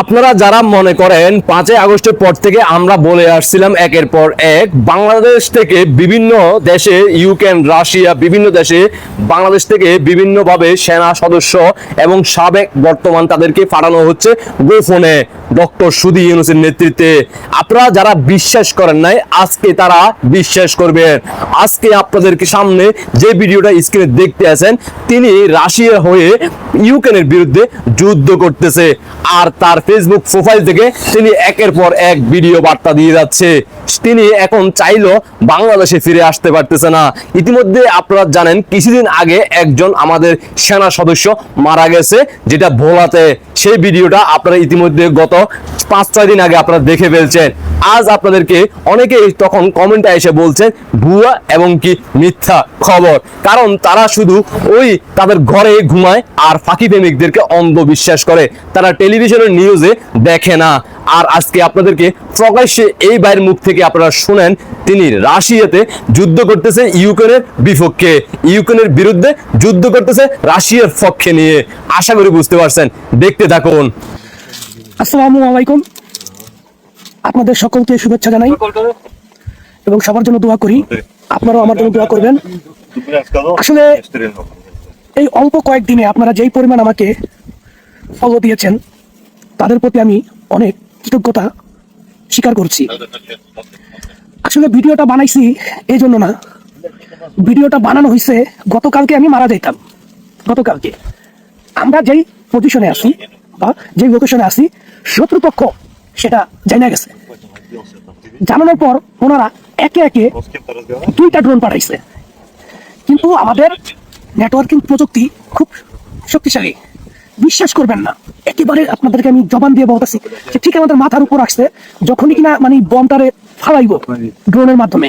আপনারা যারা মনে করেন পাঁচই আগস্টের পর থেকে আমরা বলে আসছিলাম একের পর এক, বাংলাদেশ থেকে বিভিন্ন দেশে ইউক্রেন, রাশিয়া, বিভিন্ন দেশে বাংলাদেশ থেকে বিভিন্নভাবে সেনা সদস্য এবং সাবেক বর্তমান তাদেরকে পাঠানো হচ্ছে গোপনে ডক্টর সুদি ইউনুসের নেতৃত্বে। আপনারা যারা বিশ্বাস করেন নাই, আজকে তারা বিশ্বাস করবেন আজকে আপনাদেরকে সামনে যে ভিডিওটা স্ক্রিনে দেখতে আছেন, তিনি রাশিয়া হয়ে ইউক্রেনের বিরুদ্ধে যুদ্ধ করতেছে। আর তার ফেসবুক প্রোফাইল থেকে তিনি একের পর এক ভিডিও বার্তা দিয়ে যাচ্ছে। তিনি এখন চাইলেও বাংলাদেশে ফিরে আসতে পারতেছে না। ইতিমধ্যে আপনারা জানেন, কিছুদিন আগে একজন আমাদের সেনা সদস্য মারা গেছে, যেটা ভোলাতে। সেই ভিডিওটা আপনারা ইতিমধ্যে গত পাঁচ, ছয় দিন আগে আপনারা দেখে ফেলছেন। আজ আপনাদেরকে অনেকে তখন কমেন্টে এসে বলছেন ভুয়া এবং কি মিথ্যা খবর। কারণ তারা শুধু ওই তাদের ঘরে ঘুমায় আর ফাঁকি প্রেমিকদেরকে অন্ধবিশ্বাস করে। তারা টেলিভিশনের নিউজে দেখে না। আর আজকে আপনাদেরকে প্রকাশ্যে এই বাইরের মুখ থেকে আপনারা শুনেন, তিনি রাশিয়াতে যুদ্ধ করতেছে ইউক্রেনের বিপক্ষে। ইউক্রেনের বিরুদ্ধে যুদ্ধ করতেছে রাশিয়ার পক্ষে নিয়ে। আশা করি বুঝতে পারছেন। দেখতে থাকুন। আসসালামু আলাইকুম। আপনাদের সকলকে শুভেচ্ছা জানাই এবং সবার জন্য দোয়া করি। আপনারাও আমার জন্য দোয়া করবেন। আসলে এই অল্প কয়েকদিনে আপনারা যেই পরিমাণ আমাকে ফলো দিয়েছেন তাদের প্রতি আমি অনেক কৃতজ্ঞতা স্বীকার করছি। আসলে ভিডিওটা বানাইছি এই জন্য না। ভিডিওটা বানানো হয়েছে গতকালকে আমি মারা যাইতাম। গতকালকে। আমরা যেই পজিশনে আছি বা যেই লোকেশনে আছি শত্রুপক্ষ সেটা জানা গেছে। জানানোর পর ওনারা একে একে দুইটা ড্রোন পাঠাইছে। কিন্তু আমাদের নেটওয়ার্কিং প্রযুক্তি খুব শক্তিশালী। বিশ্বাস করবেন না, একেবারে আপনাদেরকে আমি জবান দিয়ে বলতেছি যে ঠিক আমাদের মাথার উপর আসছে, যখনই কিনা মানে বমটারে ফালাইব ড্রোনের মাধ্যমে।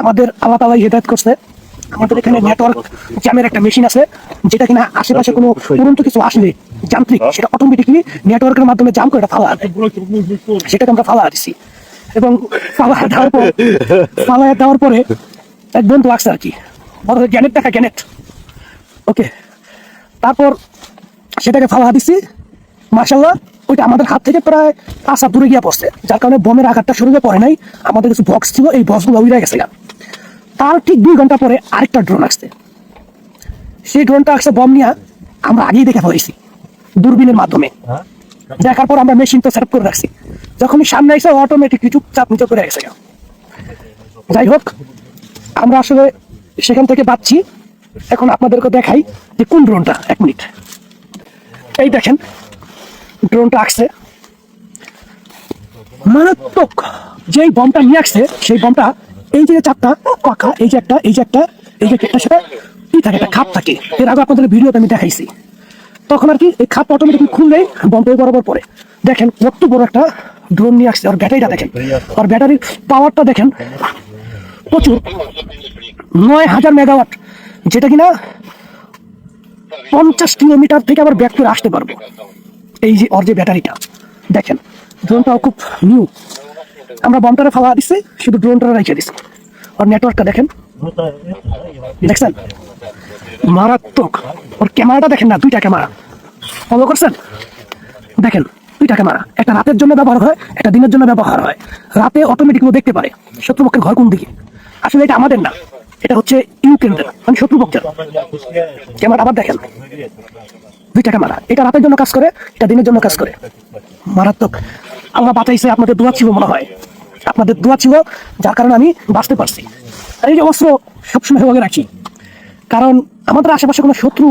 আমাদের আল্লাহ তালাই হেদায়ত করছে। আমাদের এখানে নেটওয়ার্ক জ্যামের একটা মেশিন আছে যেটা কিনা আশেপাশে কোনো উড়ন্ত কিছু আসলে যান্ত্রিক সেটা অটোমেটিকলি নেটওয়ার্কের মাধ্যমে জাম করে ফালা সেটাকে আমরা ফালা দিছি। এবং ফালা দেওয়ার পর ফালা দেওয়ার পরে এক বন্ধু আসছে আর কি। বড় গ্যানেট দেখা গ্যানেট ওকে তারপর সেটাকে ফালা দিছি। মার্শাল্লাহ ওইটা আমাদের হাত থেকে প্রায় পাঁচ হাত দূরে গিয়ে পড়ছে। যার কারণে বমের আঘাতটা শরীরে পড়ে নাই। আমাদের কিছু বক্স ছিল এই বক্সগুলো উড়ে গেছে গা। তার ঠিক দুই ঘণ্টা পরে আরেকটা ড্রোন আসছে। সেই ড্রোনটা আসছে বম নিয়ে আমরা আগেই দেখে ফেলেছি, দূরবীনের মাধ্যমে। দেখার পর আমরা মেশিন তো সেট করে রাখছি। যখনই সামনে এসে অটোমেটিকলি চুপচাপ নিচে করে গেছে। যাই হোক, আমরা আসলে সেখান থেকে বাঁচছি। এখন আপনাদেরকে দেখাই যে কোন ড্রোনটা এক মিনিট। এই দেখেন ড্রোনটা আসছে। মারাত্মক, যেই বমটা নিয়ে আসছে, সেই বমটা এই যে চারটা কাকা এই যে একটা, এই যে একটা, এই যে একটা সেটা কি থাকে? একটা খাপ থাকে। এর আগে আপনাদের ভিডিওতে আমি দেখাইছি। তখন আর কি এই খাপ অটোমেটিক খুললেই বমটা ওই বরাবর পড়ে। দেখেন, কত বড় একটা ড্রোন নিয়ে আসছে। আর ব্যাটারিটা দেখেন, আর ব্যাটারির পাওয়ারটা দেখেন, প্রচুর। নয় হাজার মেগাওয়াট যেটা কিনা পঞ্চাশ কিলোমিটার থেকে আবার ব্যাক করে আসতে পারব। এই যে ওর যে ব্যাটারিটা দেখেন ড্রোনটাও খুব নিউ আমরা বমটারে ফালা দিচ্ছি শুধু ড্রোনটা রেখে দিচ্ছি ওর নেটওয়ার্কটা দেখেন। দেখছেন? মারাত্মক। ওর ক্যামেরাটা দেখেন না, দুইটা ক্যামেরা ফলো করছেন? দেখেন, দুইটা ক্যামেরা একটা রাতের জন্য ব্যবহার হয়, একটা দিনের জন্য ব্যবহার হয়। রাতে অটোমেটিক দেখতে পারে, শত্রুপক্ষের ঘর কোন দিকে? আসলে এটা আমাদের না, এটা হচ্ছে ইউক্রেনদের মানে শত্রুপক্ষের। ক্যামেরা আবার দেখেন। দুইটা ক্যামেরা এটা রাতের জন্য কাজ করে, এটা দিনের জন্য কাজ করে। মারাত্মক। আল্লাহ বাঁচাইছে আপনাদের দোয়া ছিল মনে হয়। আপনাদের দোয়া ছিল, যার কারণে আমি বাঁচতে পারছি। এই যে অস্ত্র সবসময় হেবাগে রাখি, কারণ আমাদের আশেপাশে কোনো শত্রু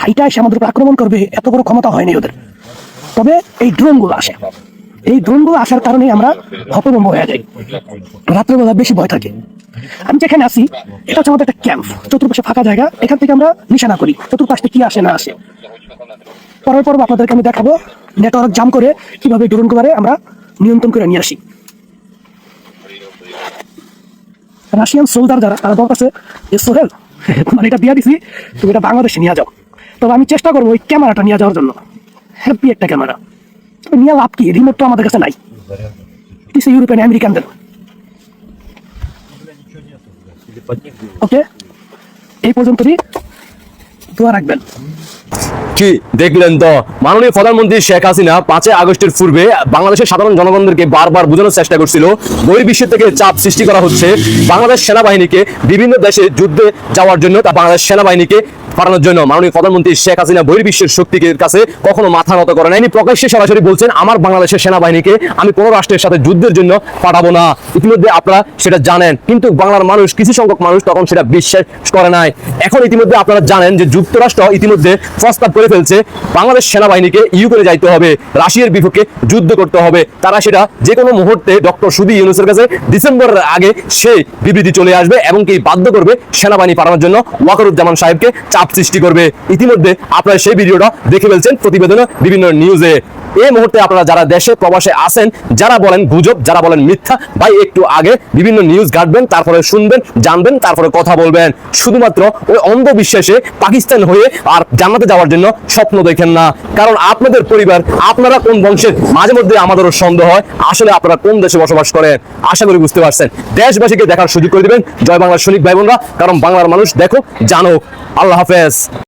হাইটা এসে আমাদের উপর আক্রমণ করবে, এত বড় ক্ষমতা হয়নি ওদের। তবে এই ড্রোনগুলো আসে। এই ড্রোনগুলো আসার কারণে আমরা হতভম্ব হয়ে যাই। রাত্রেবেলা বেশি ভয় থাকে। আমি যেখানে আছি, এটা হচ্ছে আমাদের একটা ক্যাম্প। চতুর্পাশে ফাঁকা জায়গা, এখান থেকে আমরা নিশানা করি। চতুর্পাশ কি আসে, না আসে। পরের পর্ব আপনাদেরকে আমি দেখাবো নেটওয়ার্ক জাম করে কীভাবে ড্রোন করে আমরা নিয়ন্ত্রণ করে নিয়ে আসি। রাশিয়ান সোলজার যারা, তারা বলতেছে যে, সোহেল, তোমার এটা দিয়ে দিছি, তুমি এটা বাংলাদেশে নিয়ে যাও। তবে আমি চেষ্টা করব ওই ক্যামেরাটা নিয়ে যাওয়ার জন্য। হ্যাপি একটা ক্যামেরা। তবে নিয়ে লাভ কি? রিমোট তো আমাদের কাছে নাই। কিছু ইউরোপিয়ান আমেরিকানদের ওকে এই পর্যন্তই। দোয়া রাখবেন। কি দেখলেন তো? মাননীয় প্রধানমন্ত্রী শেখ হাসিনা পাঁচই আগস্টের পূর্বে বাংলাদেশের সাধারণ জনগণদেরকে বারবার বোঝানোর চেষ্টা করছিল। বহির্বিশ্ব থেকে চাপ সৃষ্টি করা হচ্ছে। বাংলাদেশ সেনাবাহিনীকে বিভিন্ন দেশে যুদ্ধে যাওয়ার জন্য তা বাংলাদেশ সেনাবাহিনীকে পাঠানোর জন্য মাননীয় প্রধানমন্ত্রী শেখ হাসিনা বহির্বিশ্বের শক্তিকে কাছে কখনো মাথা নত করে নাই। প্রকাশ্যে সরাসরি বলছেন, আমার বাংলাদেশের সেনাবাহিনীকে আমি কোনো রাষ্ট্রের সাথে যুদ্ধের জন্য পাঠাবো না। ইতিমধ্যে আপনারা সেটা জানেন, কিন্তু বাংলার মানুষ, কিছু সংখ্যক মানুষ তখন সেটা বিশ্বাস করে নাই। এখন ইতিমধ্যে আপনারা জানেন যে যুক্তরাষ্ট্র ইতিমধ্যে প্রস্তাব করে ফেলছে, বাংলাদেশ সেনাবাহিনীকে ইউ করে যাইতে হবে, রাশিয়ার বিপক্ষে যুদ্ধ করতে হবে। তারা সেটা যে কোনো মুহূর্তে ডক্টর সুদি ইউনুসের কাছে ডিসেম্বরের আগে সেই বিবৃতি চলে আসবে এবং কি বাধ্য করবে সেনাবাহিনী পাঠানোর জন্য ওয়াকারুজ্জামান সাহেবকে চাপ সৃষ্টি করবে। ইতিমধ্যে আপনারা সেই ভিডিওটা দেখে ফেলছেন। প্রতিবেদনে বিভিন্ন নিউজে এই মুহূর্তে আপনারা যারা দেশে প্রবাসে আছেন, যারা বলেন গুজব, যারা বলেন মিথ্যা, ভাই একটু আগে বিভিন্ন নিউজ ঘাটবেন, তারপরে শুনবেন, জানবেন, তারপরে কথা বলবেন। শুধুমাত্র ওই অন্ধবিশ্বাসে পাকিস্তান হয়ে আর জান্নাতে যাওয়ার জন্য স্বপ্ন দেখেন না। কারণ আপনাদের পরিবার, আপনারা কোন বংশের? মাঝে মধ্যে আমাদেরও সন্দেহ হয়, আসলে আপনারা কোন দেশে বসবাস করেন? আশা করি বুঝতে পারছেন। দেশবাসীকে দেখার সুযোগ করে দিবেন। জয় বাংলার সৈনিক ভাই বোনরা কারণ বাংলার মানুষ, দেখো, জানো। আল্লাহ হাফেজ।